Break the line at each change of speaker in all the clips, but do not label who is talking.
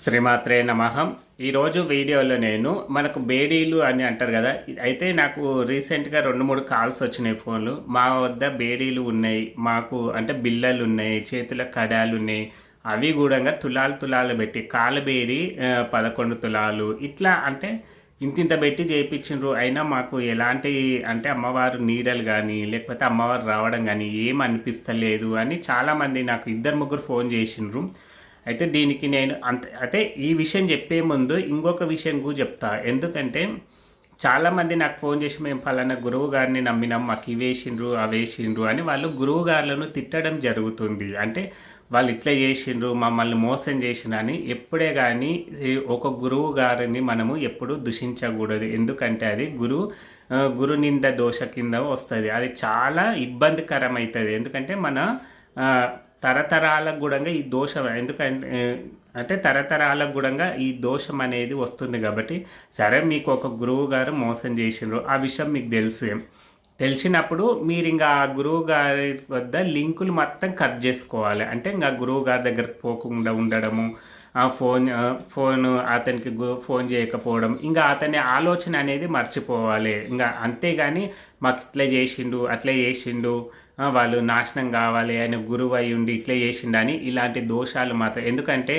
శ్రీమాత్రే నమహం ఈరోజు వీడియోలో నేను మనకు బేడీలు అని అంటారు కదా అయితే నాకు రీసెంట్గా రెండు మూడు కాల్స్ వచ్చినాయి ఫోన్లు. మా వద్ద బేడీలు ఉన్నాయి మాకు అంటే బిల్లలు ఉన్నాయి చేతుల కడాలు ఉన్నాయి. అవి కూడా తులాలు తులాలు పెట్టి కాలు బేడి పదకొండు తులాలు ఇట్లా అంటే ఇంతింత పెట్టి చేయించిండ్రు అయినా మాకు ఎలాంటి అంటే అమ్మవారు నీడలు కానీ లేకపోతే అమ్మవారు రావడం కానీ ఏం అనిపిస్తలేదు అని చాలామంది నాకు ఇద్దరు ముగ్గురు ఫోన్ చేసిండ్రు. అయితే దీనికి నేను అంత అయితే ఈ విషయం చెప్పే ముందు ఇంకొక విషయం కూడా చెప్తా. ఎందుకంటే చాలామంది నాకు ఫోన్ చేసి మేము ఫలానా గురువు గారిని నమ్మినాం మాకు ఇవేసిండ్రు అవేసిండ్రు అని వాళ్ళు గురువు గారులను తిట్టడం జరుగుతుంది. అంటే వాళ్ళు ఇట్లా చేసిండ్రు మమ్మల్ని మోసం చేసిన అని ఎప్పుడే కానీ ఒక గురువు గారిని మనము ఎప్పుడు దూషించకూడదు. ఎందుకంటే అది గురు గురు నింద దోష కింద వస్తుంది. అది చాలా ఇబ్బందికరం అవుతుంది ఎందుకంటే మన తరతరాలకు కూడా ఈ దోషం ఎందుకంటే అంటే తరతరాలకు కూడా ఈ దోషం అనేది వస్తుంది కాబట్టి సరే మీకు ఒక గురువు గారు మోసం చేసిండ్రు ఆ విషయం మీకు తెలుసు. తెలిసినప్పుడు మీరు ఇంకా ఆ గురువు గారి వద్ద లింకులు మొత్తం కట్ చేసుకోవాలి. అంటే ఇంకా గురువు గారి దగ్గరకు పోకుండా ఉండడము ఆ ఫోన్ ఫోన్ అతనికి ఫోన్ చేయకపోవడం ఇంకా అతని ఆలోచన అనేది మర్చిపోవాలి. ఇంకా అంతేగాని మాకు ఇట్లా చేసిండు అట్లా చేసిండు వాళ్ళు నాశనం కావాలి ఆయన గురువు అయి ఉండి ఇట్లా చేసిండని ఇలాంటి దోషాలు మాత్రం. ఎందుకంటే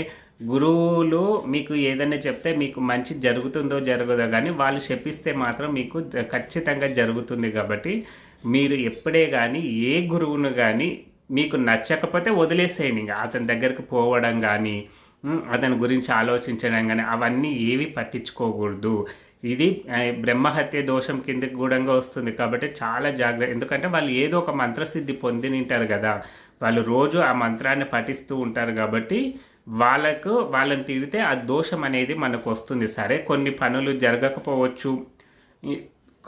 గురువులు మీకు ఏదైనా చెప్తే మీకు మంచి జరుగుతుందో జరగదో కానీ వాళ్ళు చెప్పిస్తే మాత్రం మీకు ఖచ్చితంగా జరుగుతుంది కాబట్టి మీరు ఎప్పుడే కానీ ఏ గురువును కానీ మీకు నచ్చకపోతే వదిలేసేయండి. ఇంకా అతని దగ్గరికి పోవడం కానీ అతని గురించి ఆలోచించడం కానీ అవన్నీ ఏవి పట్టించుకోకూడదు. ఇది బ్రహ్మహత్య దోషం కిందకి గూఢంగా వస్తుంది కాబట్టి చాలా జాగ్రత్త ఎందుకంటే వాళ్ళు ఏదో ఒక మంత్రసిద్ధి పొందినింటారు కదా. వాళ్ళు రోజు ఆ మంత్రాన్ని పఠిస్తూ ఉంటారు కాబట్టి వాళ్ళకు వాళ్ళని తిడితే ఆ దోషం అనేది మనకు వస్తుంది. సరే కొన్ని పనులు జరగకపోవచ్చు.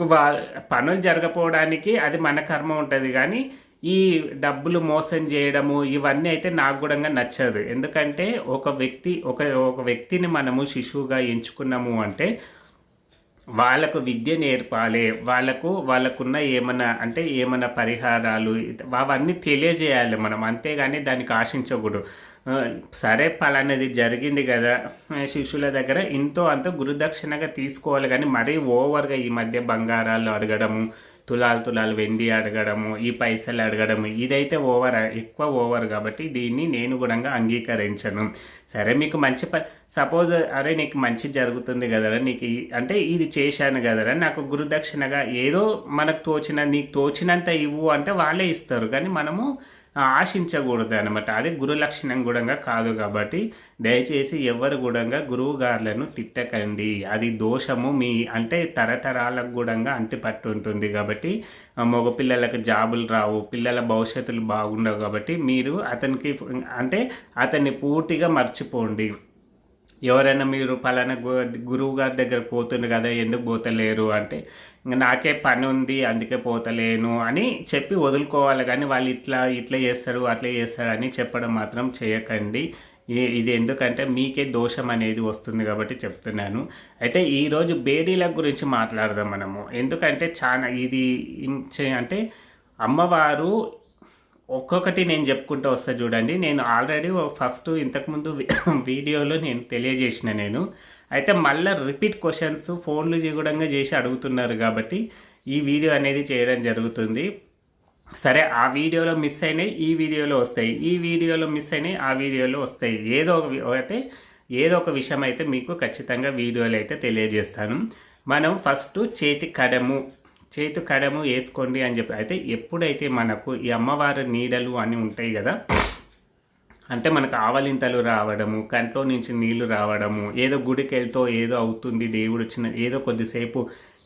వా- పనులు జరగపోవడానికి అది మన కర్మ ఉంటుంది కానీ ఈ డబ్బులు మోసం చేయడము ఇవన్నీ అయితే నాకు కూడా నచ్చదు. ఎందుకంటే ఒక వ్యక్తి ఒక ఒక వ్యక్తిని మనము శిశువుగా ఎంచుకున్నాము అంటే వాళ్ళకు విద్య నేర్పాలి వాళ్ళకు వాళ్ళకున్న ఏమన్నా అంటే ఏమైనా పరిహారాలు అవన్నీ తెలియజేయాలి మనం. అంతేగాని దానికి ఆశించకూడదు. సరే పలానది జరిగింది కదా శిష్యుల దగ్గర ఇంతో అంత గురుదక్షిణగా తీసుకోవాలి. కానీ మరీ ఓవర్గా ఈ మధ్య బంగారాలు అడగడము తులాలు తులాలు వెండి అడగడము ఈ పైసలు అడగడము ఇదైతే ఓవర్ ఎక్కువ ఓవర్ కాబట్టి దీన్ని నేను కూడా అంగీకరించను. సరే మీకు మంచి ప సపోజ్ అరే నీకు మంచి జరుగుతుంది కదరా నీకు అంటే ఇది చేశాను కదరా నాకు గురుదక్షిణగా ఏదో మనకు తోచిన నీకు తోచినంత ఇవ్వు అంటే వాళ్ళే ఇస్తారు. కానీ మనము ఆశించకూడదు అనమాట అది గురు లక్షణం కూడా కాదు కాబట్టి దయచేసి ఎవరు కూడా గురువు గారులను తిట్టకండి. అది దోషము మీ అంటే తరతరాలకు కూడా అంటిపట్టు ఉంటుంది కాబట్టి మగపిల్లలకు జాబులు రావు పిల్లల భవిష్యత్తులు బాగుండవు కాబట్టి మీరు అతనికి అంటే అతన్ని పూర్తిగా మర్చిపోండి. ఎవరైనా మీరు పలానా గురువు గారి దగ్గర పోతుండ్రు కదా ఎందుకు పోతలేరు అంటే ఇంకా నాకే పని ఉంది అందుకే పోతలేను అని చెప్పి వదులుకోవాలి. కానీ వాళ్ళు ఇట్లా ఇట్లా చేస్తారు అట్లా చేస్తారు అని చెప్పడం మాత్రం చేయకండి. ఇది ఎందుకంటే మీకే దోషం అనేది వస్తుంది కాబట్టి చెప్తున్నాను. అయితే ఈరోజు బేడీల గురించి మాట్లాడదాం మనము. ఎందుకంటే చాలా ఇది అంటే అమ్మవారు ఒక్కొక్కటి నేను చెప్పుకుంటూ వస్తా చూడండి. నేను ఆల్రెడీ ఫస్ట్ ఇంతకుముందు వీడియోలో నేను తెలియజేసిన నేను. అయితే మళ్ళీ రిపీట్ క్వశ్చన్స్ ఫోన్లు కూడా చేసి అడుగుతున్నారు కాబట్టి ఈ వీడియో అనేది చేయడం జరుగుతుంది. సరే ఆ వీడియోలో మిస్ అయినాయి ఈ వీడియోలో వస్తాయి. ఈ వీడియోలో మిస్ అయినాయి ఆ వీడియోలో వస్తాయి. ఏదో ఒక అయితే ఏదో ఒక విషయం అయితే మీకు ఖచ్చితంగా వీడియోలు అయితే తెలియజేస్తాను. మనం ఫస్ట్ చేతి కడము చేతి కడము వేసుకోండి అని చెప్పి. అయితే ఎప్పుడైతే మనకు ఈ అమ్మవారి నీడలు అని ఉంటాయి కదా అంటే మనకు ఆవలింతలు రావడము కంట్లో నుంచి నీళ్ళు రావడము ఏదో గుడికి వెళ్తో ఏదో అవుతుంది దేవుడు వచ్చిన ఏదో కొద్దిసేపు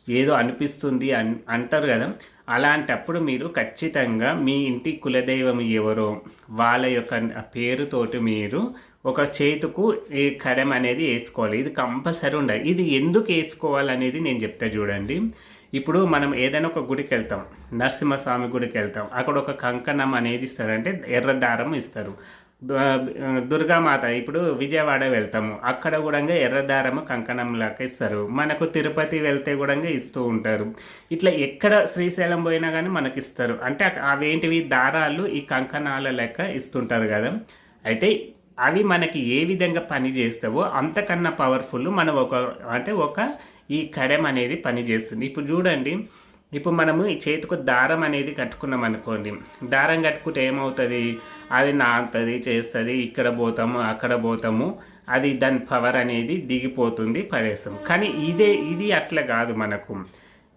ఏదో అనిపిస్తుంది అన్ అంటారు కదా. అలాంటప్పుడు మీరు ఖచ్చితంగా మీ ఇంటి కులదైవం ఎవరో వాళ్ళ యొక్క పేరుతోటి మీరు ఒక చేతుకు ఈ కడెం అనేది వేసుకోవాలి. ఇది కంపల్సరీ ఉండాలి. ఇది ఎందుకు వేసుకోవాలనేది నేను చెప్తా చూడండి. ఇప్పుడు మనం ఏదైనా ఒక గుడికి వెళ్తాం నరసింహస్వామి గుడికి వెళ్తాం. అక్కడ ఒక కంకణం అనేది ఇస్తారు అంటే ఎర్ర దారం ఇస్తారు. దుర్గామాత ఇప్పుడు విజయవాడ వెళ్తాము. అక్కడ కూడా ఎర్రదారము కంకణంలాగా కంకణం లాగా ఇస్తారు. మనకు తిరుపతి వెళ్తే కూడా ఇస్తూ ఉంటారు. ఇట్లా ఎక్కడ శ్రీశైలం పోయినా కానీ మనకి ఇస్తారు. అంటే అవేంటివి? దారాలు ఈ కంకణాల లెక్క ఇస్తుంటారు కదా. అయితే అవి మనకి ఏ విధంగా పని చేస్తావో అంతకన్నా పవర్ఫుల్ మనం ఒక అంటే ఒక ఈ కడెం అనేది పని చేస్తుంది. ఇప్పుడు చూడండి ఇప్పుడు మనము ఈ చేతికి దారం అనేది కట్టుకున్నాం అనుకోండి. దారం కట్టుకుంటే ఏమవుతుంది? అది నాంతది చేస్తుంది ఇక్కడ పోతాము అక్కడ పోతాము. అది దాని పవర్ అనేది దిగిపోతుంది పడేస్తాం కానీ ఇదే ఇది అట్లా కాదు మనకు.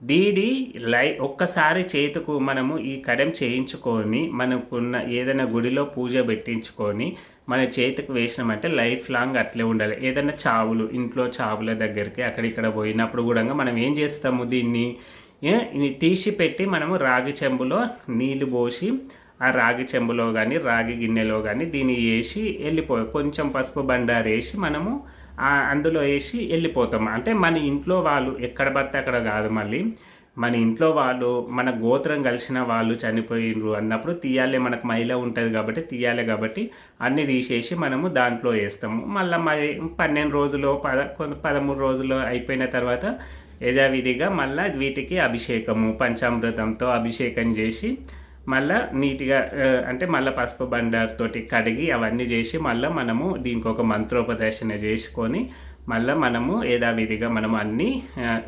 దీడి లై ఒక్కసారి చేతుకు మనము ఈ కడెం చేయించుకొని మనకున్న ఏదైనా గుడిలో పూజ పెట్టించుకొని మన చేతికి వేసినామంటే లైఫ్ లాంగ్ అట్లే ఉండాలి. ఏదైనా చావులు ఇంట్లో చావుల దగ్గరికి అక్కడిక్కడ పోయినప్పుడు కూడా మనం ఏం చేస్తాము దీన్ని? తీసి పెట్టి మనము రాగి చెంబులో నీళ్ళు పోసి ఆ రాగి చెంబులో కానీ రాగి గిన్నెలో కానీ దీన్ని వేసి వెళ్ళిపో కొంచెం పసుపు బండారు వేసి మనము అందులో వేసి వెళ్ళిపోతాం. అంటే మన ఇంట్లో వాళ్ళు ఎక్కడ పడితే అక్కడ కాదు మళ్ళీ. మన ఇంట్లో వాళ్ళు మన గోత్రం కలిసిన వాళ్ళు చనిపోయినరు అన్నప్పుడు తీయాలే మనకు మహిళ ఉంటుంది కాబట్టి తీయాలి కాబట్టి అన్నీ తీసేసి మనము దాంట్లో వేస్తాము. మళ్ళీ మరి పన్నెండు రోజులు పద పదమూడు రోజులు అయిపోయిన తర్వాత యథావిధిగా మళ్ళీ వీటికి అభిషేకము పంచామృతంతో అభిషేకం చేసి మళ్ళీ నీట్గా అంటే మళ్ళీ పసుపు బండార్తోటి కడిగి అవన్నీ చేసి మళ్ళీ మనము దీనికి ఒక మంత్రోపదర్శన చేసుకొని మళ్ళీ మనము యథావిధిగా మనం అన్నీ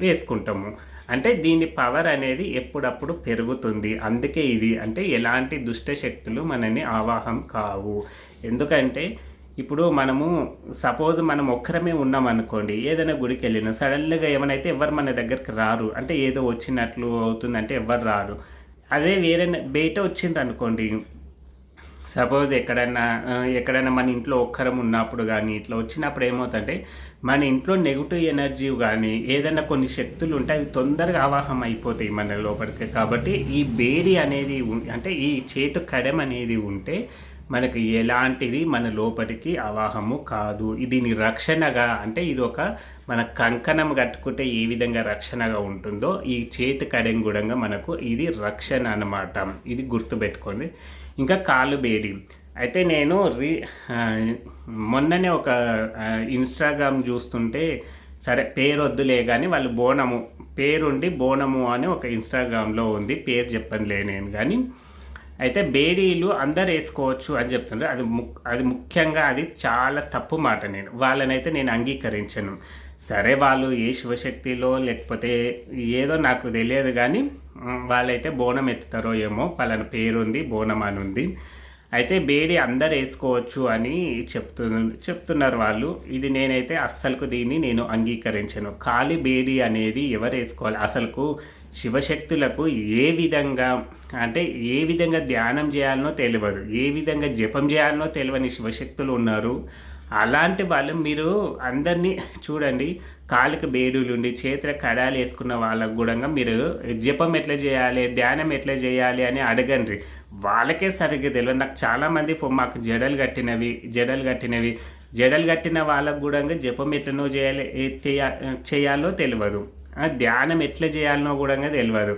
వేసుకుంటాము. అంటే దీని పవర్ అనేది ఎప్పుడప్పుడు పెరుగుతుంది. అందుకే ఇది అంటే ఎలాంటి దుష్ట శక్తులు మనని ఆవాహం కావు. ఎందుకంటే ఇప్పుడు మనము సపోజ్ మనం ఒక్కరమే ఉన్నాం అనుకోండి ఏదైనా గుడికి వెళ్ళినా సడన్గా ఏమైనా ఎవరు మన దగ్గరికి రారు అంటే ఏదో వచ్చినట్లు అవుతుందంటే ఎవరు రారు. అదే వేరే బయట వచ్చింది అనుకోండి సపోజ్ ఎక్కడైనా ఎక్కడైనా మన ఇంట్లో ఒక్కరం ఉన్నప్పుడు కానీ ఇట్లా వచ్చినప్పుడు ఏమవుతుందంటే మన ఇంట్లో నెగిటివ్ ఎనర్జీ కానీ ఏదైనా కొన్ని శక్తులు ఉంటే అవి తొందరగా అవాహం అయిపోతాయి మన లోపలికి. కాబట్టి ఈ బేడి అనేది అంటే ఈ చేతు కడెం అనేది ఉంటే మనకు ఎలాంటిది మన లోపలికి అవాహము కాదు. దీని రక్షణగా అంటే ఇది ఒక మన కంకణం కట్టుకుంటే ఏ విధంగా రక్షణగా ఉంటుందో ఈ చేతి కడంగుడంగా మనకు ఇది రక్షణ అనమాట ఇది గుర్తుపెట్టుకోండి. ఇంకా కాలు బేడి. అయితే నేను రీ మొన్ననే ఒక ఇన్స్టాగ్రామ్ చూస్తుంటే సరే పేరు వద్దులే కానీ వాళ్ళు బోనము పేరుండి బోనము అని ఒక ఇన్స్టాగ్రామ్లో ఉంది. పేరు చెప్పనులే నేను కానీ అయితే బేడీలు అందరు వేసుకోవచ్చు అని చెప్తున్నారు అది ము అది ముఖ్యంగా అది చాలా తప్పు మాట నేను. వాళ్ళనైతే నేను అంగీకరించను. సరే వాళ్ళు ఏ శివశక్తిలో లేకపోతే ఏదో నాకు తెలియదు కానీ వాళ్ళైతే బోనం ఎత్తుతారో ఏమో పలాన పేరుంది బోనం అని ఉంది అయితే బేడి అందరు వేసుకోవచ్చు అని చెప్తు చెప్తున్నారు వాళ్ళు. ఇది నేనైతే అస్సలకు దీన్ని నేను అంగీకరించను. ఖాళీ బేడి అనేది ఎవరు వేసుకోవాలి అసలుకు శివశక్తులకు ఏ విధంగా అంటే ఏ విధంగా ధ్యానం చేయాలనో తెలియదు. ఏ విధంగా జపం చేయాలనో తెలియని శివశక్తులు ఉన్నారు. అలాంటి వాళ్ళు మీరు అందరినీ చూడండి కాళ్ళకి బేడులుండి చేతుల కడాలు వేసుకున్న వాళ్ళకు కూడా మీరు జపం ఎట్లా చేయాలి ధ్యానం ఎట్లా చేయాలి అని అడగండి. వాళ్ళకే సరిగ్గా తెలియదు. నాకు చాలామంది మాకు జడలు కట్టినవి జడలు కట్టినవి జడలు కట్టిన వాళ్ళకు కూడా జపం ఎట్లనో చేయాలి చేయాలో తెలియదు. ధ్యానం ఎట్లా చేయాలనో కూడా తెలియదు.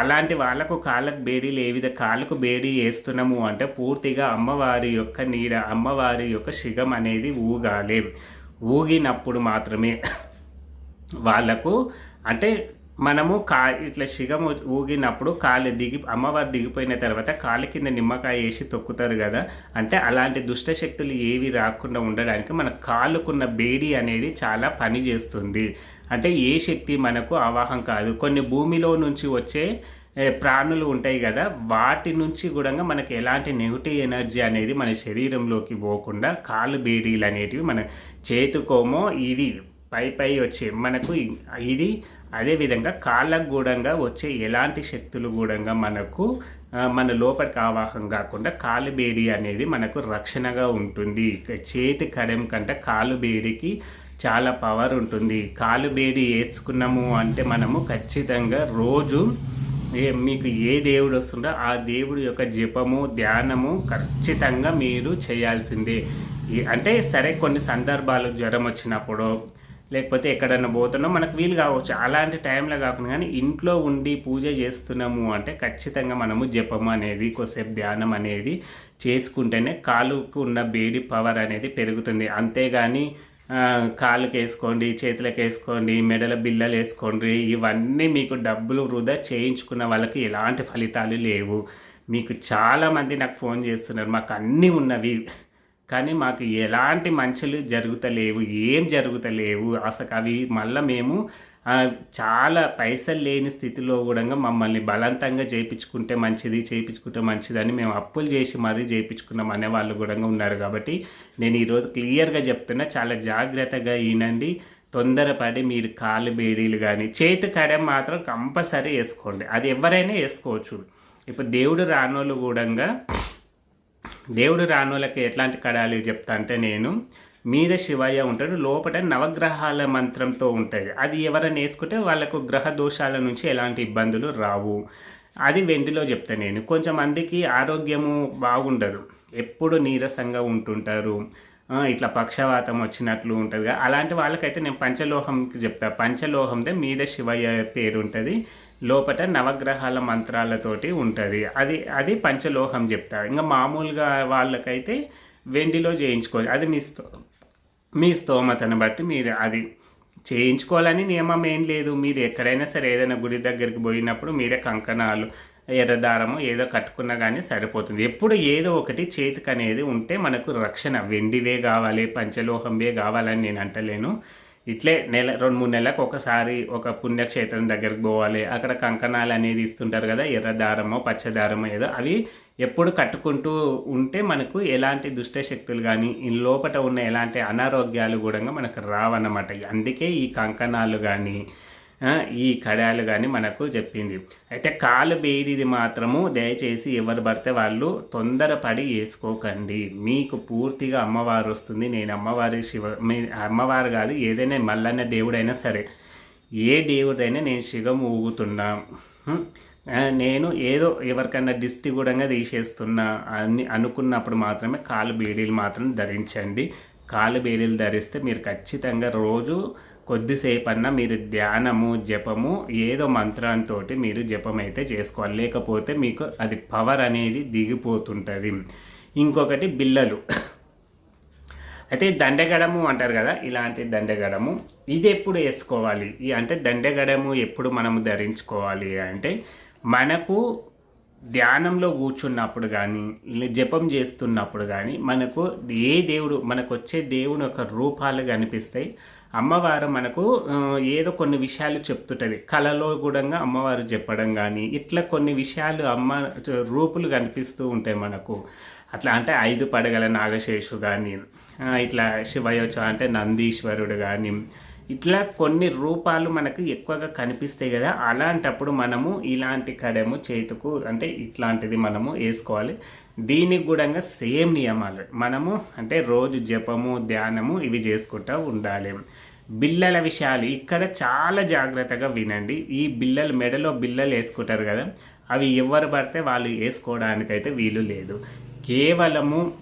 అలాంటి వాళ్ళకు కాళ్ళకు బేడీలు ఏ విధ కాళ్ళకు బేడీ వేస్తున్నాము అంటే పూర్తిగా అమ్మవారి యొక్క నీడ అమ్మవారి యొక్క శిగం అనేది ఊగాలి. ఊగినప్పుడు మాత్రమే వాళ్ళకు అంటే మనము కా ఇట్లా శిగం ఊగినప్పుడు కాలు దిగి అమ్మవారు దిగిపోయిన తర్వాత కాలు కింద నిమ్మకాయ వేసి తొక్కుతారు కదా. అంటే అలాంటి దుష్ట శక్తులు ఏవి రాకుండా ఉండడానికి మన కాలుకున్న బేడి అనేది చాలా పని చేస్తుంది. అంటే ఏ శక్తి మనకు అవాహం కాదు. కొన్ని భూమిలో నుంచి వచ్చే ప్రాణులు ఉంటాయి కదా. వాటి నుంచి కూడా మనకి ఎలాంటి నెగిటివ్ ఎనర్జీ అనేది మన శరీరంలోకి పోకుండా కాలు బేడీలు అనేటివి మన చేతుకోమో ఇది పై పై వచ్చే మనకు ఇది అదేవిధంగా కాళ్ళకు గూడంగా వచ్చే ఎలాంటి శక్తులు గూడంగా మనకు మన లోపలికి ఆవాహం కాకుండా కాలు బేడి అనేది మనకు రక్షణగా ఉంటుంది. చేతి కడెం కంటే కాలు బేడికి చాలా పవర్ ఉంటుంది. కాలు బేడి వేసుకున్నాము అంటే మనము ఖచ్చితంగా రోజు మీకు ఏ దేవుడు వస్తుందో ఆ దేవుడి యొక్క జపము ధ్యానము ఖచ్చితంగా మీరు చేయాల్సిందే. అంటే సరే కొన్ని సందర్భాలు జ్వరం వచ్చినప్పుడు లేకపోతే ఎక్కడన్నా పోతున్నాం మనకు వీలు కావచ్చు. అలాంటి టైంలో కాకుండా కానీ ఇంట్లో ఉండి పూజ చేస్తున్నాము అంటే ఖచ్చితంగా మనము జపం అనేది కొద్దిసేపు ధ్యానం అనేది చేసుకుంటేనే కాలుకు ఉన్న బేడి పవర్ అనేది పెరుగుతుంది. అంతేగాని కాళ్ళకి వేసుకోండి చేతులకు వేసుకోండి మెడల బిల్లలు వేసుకోండి ఇవన్నీ మీకు డబ్బులు వృధా చేయించుకున్న వాళ్ళకి ఎలాంటి ఫలితాలు లేవు. మీకు చాలామంది నాకు ఫోన్ చేస్తున్నారు మాకు అన్నీ ఉన్నవి. కానీ మాకు ఎలాంటి మంచులు జరుగుతలేవు ఏం జరుగుతలేవు. అసలు అవి మళ్ళీ మేము చాలా పైసలు లేని స్థితిలో కూడా మమ్మల్ని బలవంతంగా చేయించుకుంటే మంచిది చేయించుకుంటే మంచిదని మేము అప్పులు చేసి మరీ చేయించుకున్నాం అనే వాళ్ళు కూడా ఉన్నారు కాబట్టి నేను ఈరోజు క్లియర్గా చెప్తున్నా చాలా జాగ్రత్తగా ఈనండి. తొందరపడి మీరు కాలు బేడీలు కానీ చేతి కడెం మాత్రం కంపల్సరీ వేసుకోండి. అది ఎవరైనా వేసుకోవచ్చు. ఇప్పుడు దేవుడు రానోళ్ళు కూడా దేవుడు రానోళ్ళకి ఎట్లాంటి కడాలి చెప్తా అంటే నేను మీద శివయ్య ఉంటాడు లోపల నవగ్రహాల మంత్రంతో ఉంటుంది అది ఎవరైనా వేసుకుంటే వాళ్ళకు గ్రహ దోషాల నుంచి ఎలాంటి ఇబ్బందులు రావు. అది వెండిలో చెప్తా నేను. కొంచెం మందికి ఆరోగ్యము బాగుండదు. ఎప్పుడు నీరసంగా ఉంటుంటారు. ఇట్లా పక్షవాతం వచ్చినట్లు ఉంటుంది అలాంటి వాళ్ళకైతే నేను పంచలోహంకి చెప్తా. పంచలోహందే మీద శివయ్య పేరు ఉంటుంది లోపల నవగ్రహాల మంత్రాలతోటి ఉంటుంది. అది అది పంచలోహం చెప్తారు ఇంకా మామూలుగా వాళ్ళకైతే వెండిలో చేయించుకోవాలి. అది మీ స్థో మీ స్తోమతను బట్టి మీరు అది చేయించుకోవాలని నియమం ఏం లేదు. మీరు ఎక్కడైనా సరే ఏదైనా గుడి దగ్గరికి పోయినప్పుడు మీరే కంకణాలు ఎర్రదారము ఏదో కట్టుకున్నా కానీ సరిపోతుంది. ఎప్పుడు ఏదో ఒకటి చేతికి అనేది ఉంటే మనకు రక్షణ. వెండివే కావాలి పంచలోహంవే కావాలని నేను అంటలేను. ఇట్లే నెల రెండు మూడు నెలలకు ఒకసారి ఒక పుణ్యక్షేత్రం దగ్గరికి పోవాలి. అక్కడ కంకణాలు అనేది ఇస్తుంటారు కదా ఎర్ర దారమో పచ్చదారమో ఏదో. అవి ఎప్పుడు కట్టుకుంటూ ఉంటే మనకు ఎలాంటి దుష్ట శక్తులు కానీ ఈ లోపల ఉన్న ఎలాంటి అనారోగ్యాలు కూడా మనకు రావన్నమాట. అందుకే ఈ కంకణాలు కానీ ఈ కడాలు కానీ మనకు చెప్పింది. అయితే కాలు బేరిది మాత్రము దయచేసి ఎవరు పడితే వాళ్ళు తొందరపడి వేసుకోకండి. మీకు పూర్తిగా అమ్మవారు వస్తుంది. నేను అమ్మవారి శివ మీ అమ్మవారు కాదు ఏదైనా మల్లన్న దేవుడైనా సరే. ఏ దేవుడైనా నేను శివం ఊగుతున్నా. నేను ఏదో ఎవరికైనా దిష్టి కూడా తీసేస్తున్నా అని అనుకున్నప్పుడు మాత్రమే కాలు బేడీలు మాత్రం ధరించండి. కాలు బేడీలు ధరిస్తే మీరు ఖచ్చితంగా రోజు కొద్దిసేపన్నా మీరు ధ్యానము జపము ఏదో మంత్రంతో మీరు జపం అయితే చేసుకోవాలి. లేకపోతే మీకు అది పవర్ అనేది దిగిపోతుంటుంది. ఇంకొకటి బిల్లలు. అయితే దండగడము అంటారు కదా ఇలాంటి దండగడము. ఇది ఎప్పుడు వేసుకోవాలి? ఈ అంటే దండగడము ఎప్పుడు మనము ధరించుకోవాలి అంటే మనకు ధ్యానంలో కూర్చున్నప్పుడు కానీ జపం చేస్తున్నప్పుడు కానీ మనకు ఏ దేవుడు మనకు వచ్చే దేవుని యొక్క రూపాలు కనిపిస్తాయి. అమ్మవారు మనకు ఏదో కొన్ని విషయాలు చెప్తుంటుంది. కళలో కూడా అమ్మవారు చెప్పడం కానీ ఇట్లా కొన్ని విషయాలు అమ్మ రూపులు కనిపిస్తూ ఉంటాయి మనకు. అట్లా అంటే ఐదు పడగల నాగశేషు కానీ ఇట్లా శివయోచ అంటే నందీశ్వరుడు కానీ ఇట్లా కొన్ని రూపాలు మనకు ఎక్కువగా కనిపిస్తాయి కదా అలాంటప్పుడు మనము ఇలాంటి కడము చేతుకు అంటే ఇట్లాంటిది మనము వేసుకోవాలి. దీనికి కూడా సేమ్ నియమాలు. మనము అంటే రోజు జపము ధ్యానము ఇవి చేసుకుంటూ ఉండాలి. బిల్లల విషయాలు ఇక్కడ చాలా జాగ్రత్తగా వినండి. ఈ బిల్లలు మెడలో బిల్లలు వేసుకుంటారు కదా అవి ఎవరు పడితే వాళ్ళు వేసుకోవడానికైతే వీలు లేదు. కేవలము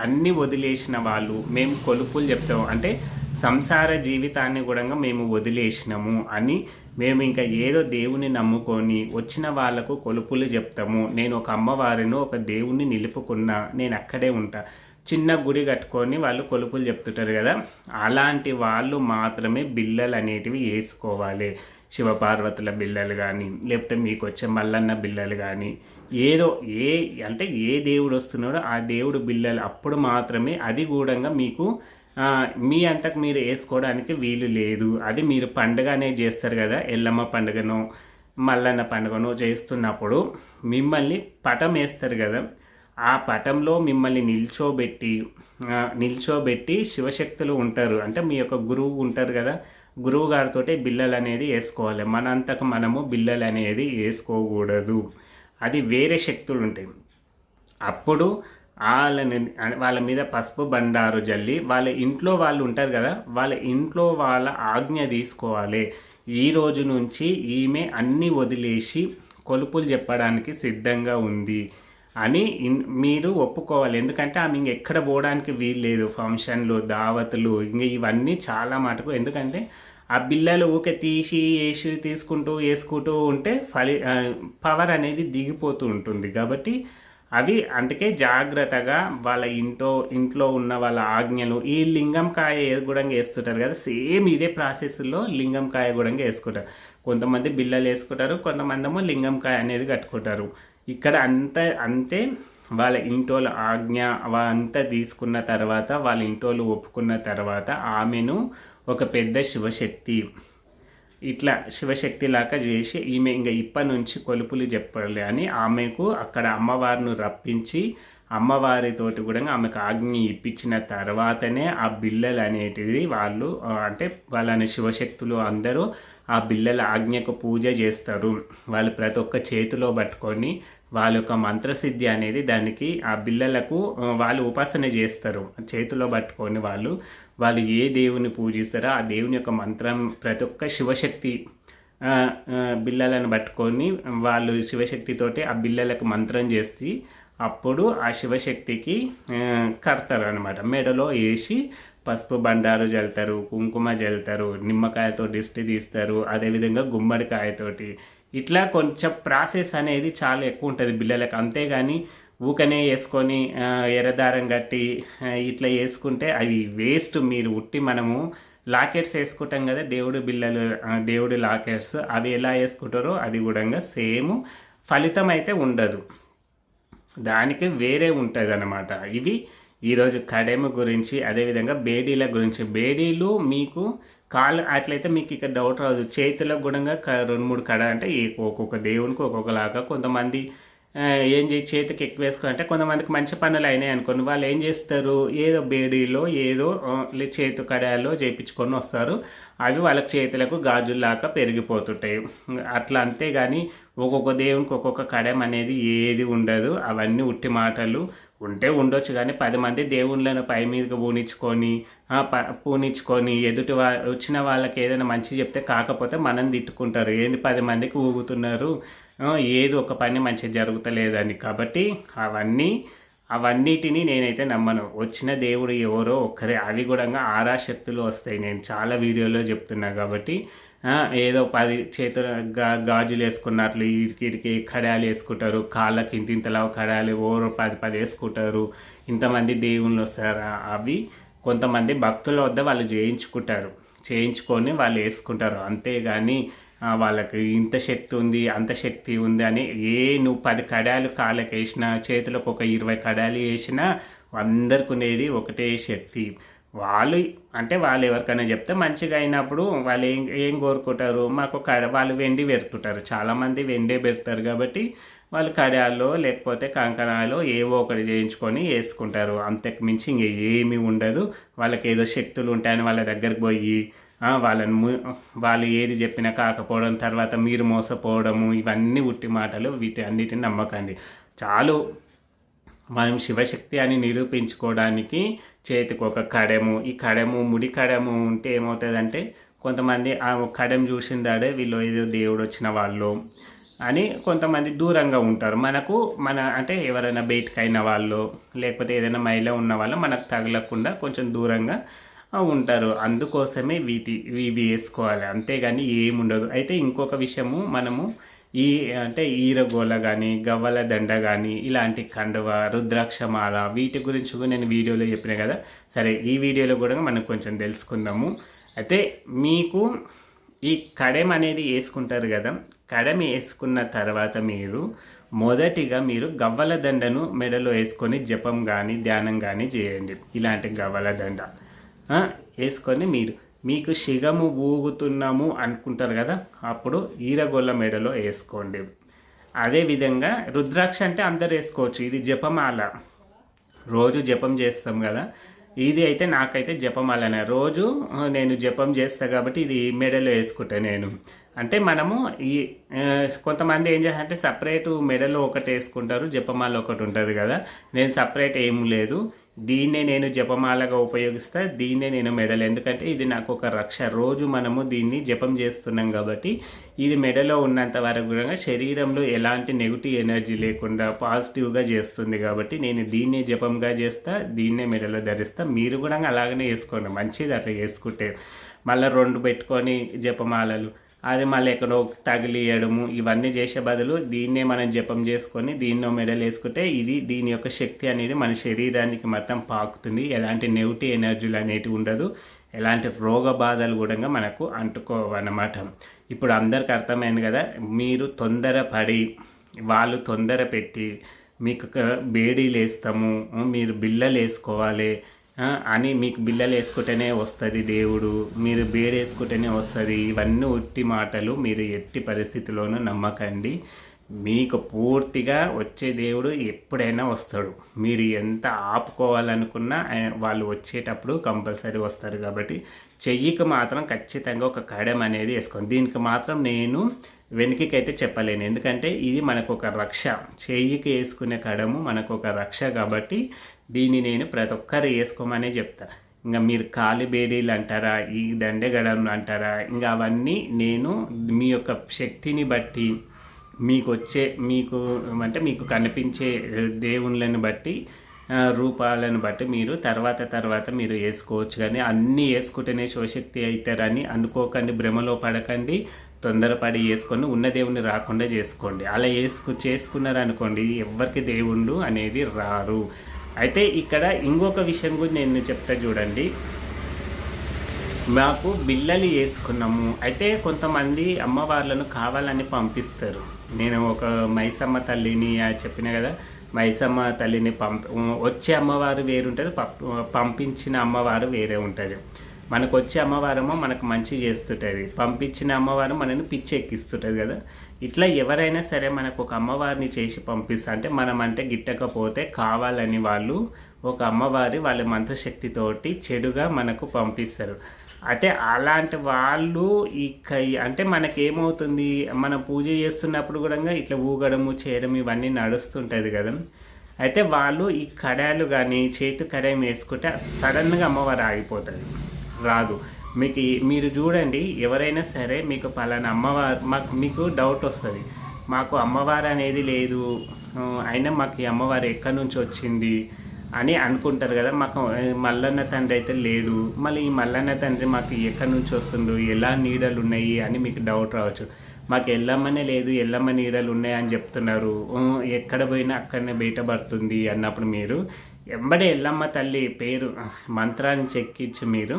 అన్ని వదిలేసిన వాళ్ళు మేము కొలుపులు చెప్తాము అంటే సంసార జీవితాన్ని కూడా మేము వదిలేసినాము అని మేము ఇంకా ఏదో దేవుని నమ్ముకొని వచ్చిన వాళ్ళకు కొలుపులు చెప్తాము. నేను ఒక అమ్మవారిను ఒక దేవుణ్ణి నిలుపుకున్నా నేను అక్కడే ఉంటా. చిన్న గుడి కట్టుకొని వాళ్ళు కొలుపులు చెప్తుంటారు కదా అలాంటి వాళ్ళు మాత్రమే బిల్లలు అనేటివి వేసుకోవాలి. శివపార్వతుల బిల్లలు కానీ లేకపోతే మీకు వచ్చే మల్లన్న బిల్లలు కానీ ఏదో ఏ అంటే ఏ దేవుడు వస్తున్నాడో ఆ దేవుడు బిల్లలు అప్పుడు మాత్రమే అది కూడా మీకు మీ అంతకు మీరు వేసుకోవడానికి వీలు లేదు. అది మీరు పండుగ అనేది చేస్తారు కదా ఎల్లమ్మ పండుగను మల్లన్న పండుగను చేస్తున్నప్పుడు మిమ్మల్ని పటం వేస్తారు కదా. ఆ పటంలో మిమ్మల్ని నిల్చోబెట్టి నిల్చోబెట్టి శివశక్తులు ఉంటారు. అంటే మీ యొక్క గురువు ఉంటారు కదా గురువు గారితో బిల్లలు అనేది వేసుకోవాలి. మనంతకు మనము బిల్లలు అనేది వేసుకోకూడదు. అది వేరే శక్తులు ఉంటాయి. అప్పుడు వాళ్ళని వాళ్ళ మీద పసుపు బండారు జల్లి వాళ్ళ ఇంట్లో వాళ్ళు ఉంటారు కదా వాళ్ళ ఇంట్లో వాళ్ళ ఆజ్ఞ తీసుకోవాలి. ఈ రోజు నుంచి ఈమె అన్నీ వదిలేసి కొలుపులు చెప్పడానికి సిద్ధంగా ఉంది అని మీరు ఒప్పుకోవాలి. ఎందుకంటే ఆమె ఇంకా ఎక్కడ పోవడానికి వీలు లేదు ఫంక్షన్లు దావతులు ఇంక ఇవన్నీ చాలా మటుకు. ఎందుకంటే ఆ బిల్లలు ఊకే తీసి వేసి తీసుకుంటూ వేసుకుంటూ ఉంటే ఫలి పవర్ అనేది దిగిపోతూ ఉంటుంది. కాబట్టి అవి అందుకే జాగ్రత్తగా వాళ్ళ ఇంట్లో ఇంట్లో ఉన్న వాళ్ళ ఆజ్ఞలు ఈ లింగం కాయ కూడా వేస్తుంటారు కదా సేమ్ ఇదే ప్రాసెస్లో లింగం కాయ కూడా వేసుకుంటారు. కొంతమంది బిల్లలు వేసుకుంటారు కొంతమంది ఏమో లింగం కాయ అనేది కట్టుకుంటారు. ఇక్కడ అంత అంతే వాళ్ళ ఇంటోళ్ళ ఆజ్ఞ అంతా తీసుకున్న తర్వాత వాళ్ళ ఇంటోళ్ళు ఒప్పుకున్న తర్వాత ఆమెను ఒక పెద్ద శివశక్తి ఇట్లా శివశక్తి లాగా చేసి ఈమె ఇంకా ఇప్పటి నుంచి కొలుపులు చెప్పాలి అని ఆమెకు అక్కడ అమ్మవారిని రప్పించి అమ్మవారితోటి కూడా ఆమెకు ఆజ్ఞ ఇప్పించిన తర్వాతనే ఆ బిల్లలు అనేటివి వాళ్ళు అంటే వాళ్ళని శివశక్తులు అందరూ ఆ బిల్లల ఆజ్ఞకు పూజ చేస్తారు. వాళ్ళు ప్రతి ఒక్క చేతిలో పట్టుకొని వాళ్ళ యొక్క మంత్రసిద్ధి అనేది దానికి ఆ బిల్లలకు వాళ్ళు ఉపాసన చేస్తారు. చేతిలో పట్టుకొని వాళ్ళు వాళ్ళు ఏ దేవుని పూజిస్తారో ఆ దేవుని యొక్క మంత్రం ప్రతి ఒక్క శివశక్తి బిల్లలను పట్టుకొని వాళ్ళు శివశక్తితోటి ఆ బిల్లలకు మంత్రం చేసి అప్పుడు ఆ శివశక్తికి కడతారు అనమాట మెడలో వేసి పసుపు బండారు జల్తారు కుంకుమ జల్లుతారు నిమ్మకాయతో దిష్టి తీస్తారు అదేవిధంగా గుమ్మడికాయతోటి. ఇట్లా కొంచెం ప్రాసెస్ అనేది చాలా ఎక్కువ ఉంటుంది బిల్లలకు అంతేగాని ఊకనే వేసుకొని ఎర్రదారం కట్టి ఇట్లా వేసుకుంటే అవి వేస్ట్. మీరు ఉట్టి మనము లాకెట్స్ వేసుకుంటాం కదా దేవుడు బిల్లలు దేవుడి లాకెట్స్ అవి ఎలా వేసుకుంటారో అది కూడా సేమ్ ఫలితం అయితే ఉండదు. దానికి వేరే ఉంటుంది అన్నమాట ఇవి ఈరోజు కడెము గురించి అదేవిధంగా బేడీల గురించి. బేడీలు మీకు కాళ్ళు అట్లయితే మీకు ఇక్కడ డౌట్ రాదు. చేతులకు కూడా రెండు మూడు కడ అంటే ఒక్కొక్క దేవునికి ఒక్కొక్కలాగా కొంతమంది ఏం చేయి చేతికి ఎక్కువ వేసుకుంటే కొంతమందికి మంచి పనులు అయినాయి అనుకోండి. వాళ్ళు ఏం చేస్తారు? ఏదో బేడీలో ఏదో చేతు కడాయాలో చేయించుకొని వస్తారు. అవి వాళ్ళకి చేతులకు గాజుల్లాగా పెరిగిపోతుంటాయి. అట్లా అంతేగాని ఒక్కొక్క దేవునికి ఒక్కొక్క కడయం అనేది ఏది ఉండదు. అవన్నీ ఉట్టి మాటలు. ఉంటే ఉండొచ్చు కానీ పది మంది దేవుళ్ళను పై మీదకి పూనిచ్చుకొని పూనిచ్చుకొని ఎదుటి వా వచ్చిన వాళ్ళకి ఏదైనా మంచి చెప్తే కాకపోతే మనం తిట్టుకుంటారు. ఏంది పది మందికి ఊగుతున్నారు? ఏది ఒక పని మంచిగా జరుగుతలేదని. కాబట్టి అవన్నీ అవన్నిటినీ నేనైతే నమ్మను. వచ్చిన దేవుడు ఎవరో ఒక్కరే. అవి కూడా ఆరా శక్తులు వస్తాయి. నేను చాలా వీడియోలో చెప్తున్నా కాబట్టి ఏదో పది చేతుల గా గాజులు వేసుకున్నట్లు ఇరికి ఇరికి కడాలు వేసుకుంటారు. కాళ్ళకి ఇంత ఇంతలా కడాలు ఓరు పది పది వేసుకుంటారు. ఇంతమంది దేవుళ్ళు వస్తారు? అవి కొంతమంది భక్తుల వద్ద వాళ్ళు చేయించుకుంటారు. చేయించుకొని వాళ్ళు వేసుకుంటారు. అంతేగాని వాళ్ళకి ఇంత శక్తి ఉంది అంత శక్తి ఉంది అని ఏ నువ్వు పది కడాలు కాళ్ళకి వేసినా చేతులకు ఒక ఇరవై కడాలు వేసినా అందరికి ఉండేది ఒకటే శక్తి. వాళ్ళు అంటే వాళ్ళు ఎవరికైనా చెప్తే మంచిగా అయినప్పుడు వాళ్ళు ఏం ఏం కోరుకుంటారు? మాకు కడ వాళ్ళు వెండి పెడుతుంటారు. చాలామంది వెండే పెడతారు కాబట్టి వాళ్ళు కడాల్లో లేకపోతే కంకణాలో ఏవో ఒకటి చేయించుకొని వేసుకుంటారు. అంతకు మించి ఇంక ఏమీ ఉండదు. వాళ్ళకి ఏదో శక్తులు ఉంటాయని వాళ్ళ దగ్గరికి పోయి వాళ్ళని వాళ్ళు ఏది చెప్పినా కాకపోవడం తర్వాత మీరు మోసపోవడము ఇవన్నీ ఉట్టి మాటలు వీటి అన్నిటిని నమ్మకండి. చాలు. మనం శివశక్తి అని నిరూపించుకోవడానికి చేతికి ఒక కడెము. ఈ కడెము ముడి కడెము ఉంటే ఏమవుతుందంటే కొంతమంది ఆ కడెం చూసిందాడే వీళ్ళు ఏదో దేవుడు వచ్చిన వాళ్ళు అని కొంతమంది దూరంగా ఉంటారు. మనకు మన అంటే ఎవరైనా బయటకైన వాళ్ళు లేకపోతే ఏదైనా మహిళ ఉన్న వాళ్ళు మనకు తగలకుండా కొంచెం దూరంగా ఉంటారు. అందుకోసమే వీటి ఇవి వేసుకోవాలి. అంతేగాని ఏముండదు. అయితే ఇంకొక విషయము మనము ఈ అంటే ఈరగోల కానీ గవ్వల దండ కానీ ఇలాంటి కండవ రుద్రాక్షమాల వీటి గురించి కూడా నేను వీడియోలో చెప్పిన కదా? సరే ఈ వీడియోలో కూడా మనం కొంచెం తెలుసుకుందాము. అయితే మీకు ఈ కడెం అనేది వేసుకుంటారు కదా? కడెం వేసుకున్న తర్వాత మీరు మొదటిగా మీరు గవ్వల దండను మెడలో వేసుకొని జపం కానీ ధ్యానం కానీ చేయండి. ఇలాంటి గవ్వల దండ. వేసుకొని మీరు మీకు శిగము ఊగుతున్నాము అనుకుంటారు కదా అప్పుడు ఈరగొల్ల మెడలో వేసుకోండి. అదేవిధంగా రుద్రాక్ష అంటే అందరు వేసుకోవచ్చు ఇది జపమాల. రోజు జపం చేస్తాం కదా ఇది అయితే నాకైతే జపమాలనే. రోజు నేను జపం చేస్తా కాబట్టి ఇది మెడలో వేసుకుంటా నేను. అంటే మనము ఈ కొంతమంది ఏం చేస్తారంటే సపరేటు మెడలో ఒకటి వేసుకుంటారు జపమాల ఒకటి ఉంటుంది కదా నేను సపరేట్ ఏం లేదు. దీన్నే నేను జపమాలగా ఉపయోగిస్తా దీన్నే నేను మెడల్. ఎందుకంటే ఇది నాకు ఒక రక్ష. రోజు మనము దీన్ని జపం చేస్తున్నాం కాబట్టి ఇది మెడలో ఉన్నంత వరకు కూడా శరీరంలో ఎలాంటి నెగిటివ్ ఎనర్జీ లేకుండా పాజిటివ్గా చేస్తుంది కాబట్టి నేను దీన్నే జపంగా చేస్తా దీన్నే మెడలో ధరిస్తా. మీరు కూడా అలాగనే వేసుకోండి. మంచిది అట్లా వేసుకుంటే. మళ్ళీ రెండు పెట్టుకొని జపమాలలు. అది మళ్ళీ ఎక్కడో తగిలియడము ఇవన్నీ చేసే బదులు దీన్నే మనం జపం చేసుకొని దీన్నో మెడల్ వేసుకుంటే ఇది దీని యొక్క శక్తి అనేది మన శరీరానికి మొత్తం పాకుతుంది. ఎలాంటి నెగిటివ్ ఎనర్జీలు అనేటివి ఉండదు. ఎలాంటి రోగ బాధలు కూడా మనకు అంటుకోవన్నమాట. ఇప్పుడు అందరికి అర్థమైంది కదా మీరు తొందరపడి వాళ్ళు తొందర పెట్టి మీకు బేడీలు వేస్తాము మీరు బిల్లలు వేసుకోవాలి అని మీకు బిల్లలు వేసుకుంటేనే వస్తుంది దేవుడు మీరు బేడి వేసుకుంటేనే వస్తుంది. ఇవన్నీ ఉట్టి మాటలు మీరు ఎట్టి పరిస్థితిలోనూ నమ్మకండి. మీకు పూర్తిగా వచ్చే దేవుడు ఎప్పుడైనా వస్తాడు. మీరు ఎంత ఆపుకోవాలనుకున్నా వాళ్ళు వచ్చేటప్పుడు కంపల్సరీ వస్తారు కాబట్టి చెయ్యికి మాత్రం ఖచ్చితంగా ఒక కడెం అనేది వేసుకోండి. దీనికి మాత్రం నేను వెనుకకైతే చెప్పలేను. ఎందుకంటే ఇది మనకు ఒక రక్ష. చెయ్యికి వేసుకునే కడము మనకు ఒక రక్ష కాబట్టి దీన్ని నేను ప్రతి ఒక్కరు వేసుకోమనే చెప్తాను ఇంకా మీరు కాలి బేడీలు అంటారా ఈ దండెగడం అంటారా ఇంకా అవన్నీ నేను మీ యొక్క శక్తిని బట్టి మీకు వచ్చే మీకు అంటే మీకు కనిపించే దేవుళ్ళని బట్టి రూపాలను బట్టి మీరు తర్వాత తర్వాత మీరు వేసుకోవచ్చు. కానీ అన్నీ వేసుకుంటేనే శివశక్తి అవుతారని అనుకోకండి భ్రమలో పడకండి తొందరపడి వేసుకొని ఉన్న దేవుణ్ణి రాకుండా చేసుకోండి. అలా వేసుకు చేసుకున్నారనుకోండి ఎవరికి దేవుళ్ళు అనేది రారు. అయితే ఇక్కడ ఇంకొక విషయం కూడా నేను చెప్తా చూడండి. మాకు బిల్లలు వేసుకున్నాము. అయితే కొంతమంది అమ్మవార్లను కావాలని పంపిస్తారు. నేను ఒక మైసమ్మ తల్లిని చెప్పిన కదా మైసమ్మ తల్లిని పంప వచ్చే అమ్మవారు వేరు ఉంటుంది పంపించిన అమ్మవారు వేరే ఉంటుంది. మనకు వచ్చే అమ్మవారమో మనకు మంచి చేస్తుంటుంది. పంపించిన అమ్మవారు మనని పిచ్చి ఎక్కిస్తుంటుంది కదా. ఇట్లా ఎవరైనా సరే మనకు ఒక అమ్మవారిని చేసి పంపిస్తా అంటే మనం అంటే గిట్టకపోతే కావాలని వాళ్ళు ఒక అమ్మవారి వాళ్ళ మంత్రశక్తితోటి చెడుగా మనకు పంపిస్తారు. అయితే అలాంటి వాళ్ళు ఇక అంటే మనకేమవుతుంది మనం పూజ చేస్తున్నప్పుడు కూడా ఇట్లా ఊగడము చేయడం ఇవన్నీ నడుస్తుంటుంది కదా. అయితే వాళ్ళు ఈ కడాయిలు కానీ చేతి కడాయం వేసుకుంటే సడన్గా అమ్మవారు ఆగిపోతుంది రాదు. మీకు మీరు చూడండి ఎవరైనా సరే మీకు పలానా అమ్మవారు మాకు మీకు డౌట్ వస్తుంది. మాకు అమ్మవారు అనేది లేదు. అయినా మాకు ఈ అమ్మవారు ఎక్కడి నుంచి వచ్చింది అని అనుకుంటారు కదా. మాకు మల్లన్న తండ్రి అయితే లేడు. మళ్ళీ ఈ మల్లన్న తండ్రి మాకు ఎక్కడి నుంచి వస్తుండు? ఎలా నీడలు ఉన్నాయి అని మీకు డౌట్ రావచ్చు. మాకు ఎల్లమ్మనే లేదు ఎల్లమ్మ నీడలు ఉన్నాయి అని చెప్తున్నారు. ఎక్కడ పోయినా అక్కడనే బయటపడుతుంది అన్నప్పుడు మీరు ఎంబడే ఎల్లమ్మ తల్లి పేరు మంత్రాన్ని చెక్కించి మీరు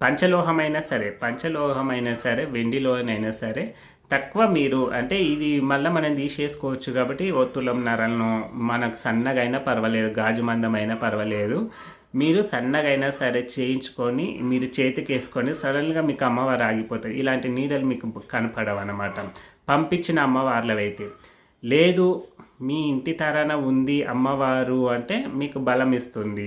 పంచలోహమైనా సరే పంచలోహమైనా సరే వెండిలోనైనా సరే తక్కువ మీరు అంటే ఇది మళ్ళీ మనం తీసేసుకోవచ్చు కాబట్టి ఒత్తులం నరలను మనకు సన్నగైనా పర్వాలేదు గాజు మందమైనా పర్వాలేదు. మీరు సన్నగైనా సరే చేయించుకొని మీరు చేతికి వేసుకొని సడన్గా మీకు అమ్మవారు ఆగిపోతుంది ఇలాంటి నీడలు మీకు కనపడవు అనమాట పంపించిన అమ్మవార్లవైతే. లేదు మీ ఇంటి తరాన ఉంది అమ్మవారు అంటే మీకు బలం ఇస్తుంది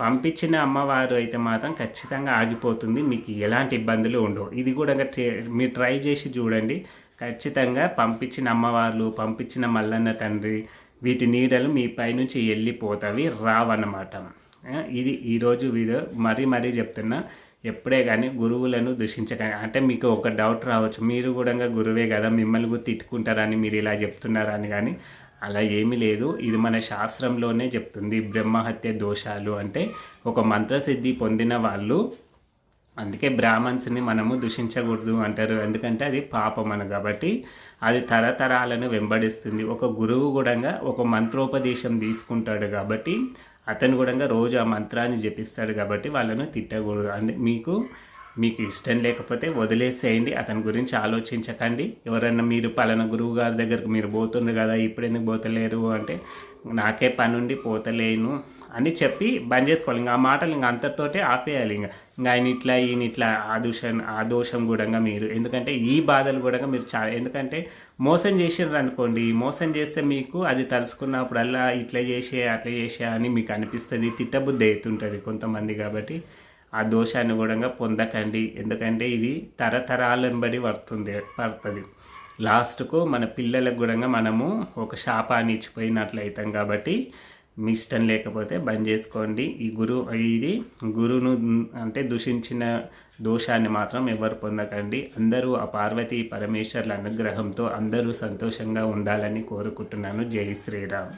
పంపించిన అమ్మవారు అయితే మాత్రం ఖచ్చితంగా ఆగిపోతుంది. మీకు ఎలాంటి ఇబ్బందులు ఉండవు. ఇది కూడా ట్రై- మీరు ట్రై చేసి చూడండి. ఖచ్చితంగా పంపించిన అమ్మవార్లు పంపించిన మల్లన్న తండ్రి వీటి నీడలు మీ పైనుంచి వెళ్ళిపోతవి రావన్నమాట. ఇది ఈరోజు వీడియో. మరీ మరీ చెప్తున్నా ఎప్పుడే కానీ గురువులను దూషించకండి అంటే మీకు ఒక డౌట్ రావచ్చు. మీరు కూడా గురువే కదా మిమ్మల్ని కూడా తిట్టుకుంటారని మీరు ఇలా చెప్తున్నారని కానీ అలా ఏమీ లేదు. ఇది మన శాస్త్రంలోనే చెప్తుంది బ్రహ్మహత్య దోషాలు అంటే ఒక మంత్రసిద్ధి పొందిన వాళ్ళు. అందుకే బ్రాహ్మణ్స్ని మనము దూషించకూడదు అంటారు. ఎందుకంటే అది పాపం అని కాబట్టి అది తరతరాలను వెంబడిస్తుంది. ఒక గురువు కూడా ఒక మంత్రోపదేశం తీసుకుంటాడు కాబట్టి అతను కూడా రోజు ఆ మంత్రాన్ని జపిస్తాడు కాబట్టి వాళ్ళను తిట్టకూడదు. అందు మీకు మీకు ఇష్టం లేకపోతే వదిలేసేయండి అతని గురించి ఆలోచించకండి. ఎవరన్నా మీరు పలానా గురువు గారి దగ్గరకు మీరు పోతున్నారు కదా ఇప్పుడు ఎందుకు పోతలేరు అంటే నాకే పని ఉండి పోతలేను అని చెప్పి బంద్ చేసుకోవాలి. ఇంకా ఆ మాటలు ఇంకా అంతటితోటే ఆపేయాలి. ఇంకా ఇంకా ఆయన ఇట్లా ఈయన ఇట్లా ఆ దోషం ఆ దోషం కూడా మీరు ఎందుకంటే ఈ బాధలు కూడా మీరు చాలా ఎందుకంటే మోసం చేసినారు అనుకోండి మోసం చేస్తే మీకు అది తలుసుకున్నప్పుడల్లా ఇట్లా చేసే అట్లా చేసే అని మీకు అనిపిస్తుంది తిట్టబుద్ధి అవుతుంటుంది కొంతమంది కాబట్టి. ఆ దోషాన్ని కూడా పొందకండి. ఎందుకంటే ఇది తరతరాలను బడి పడుతుంది. పడుతుంది లాస్ట్కు మన పిల్లలకు కూడా మనము ఒక శాపాన్ని ఇచ్చిపోయినట్లయితాం కాబట్టి మీ ఇష్టం లేకపోతే బంద్ చేసుకోండి. ఈ గురు ఇది గురువును అంటే దూషించిన దోషాన్ని మాత్రం ఎవరు పొందకండి. అందరూ ఆ పార్వతీ పరమేశ్వర్ల అనుగ్రహంతో అందరూ సంతోషంగా ఉండాలని కోరుకుంటున్నాను. జై శ్రీరామ్.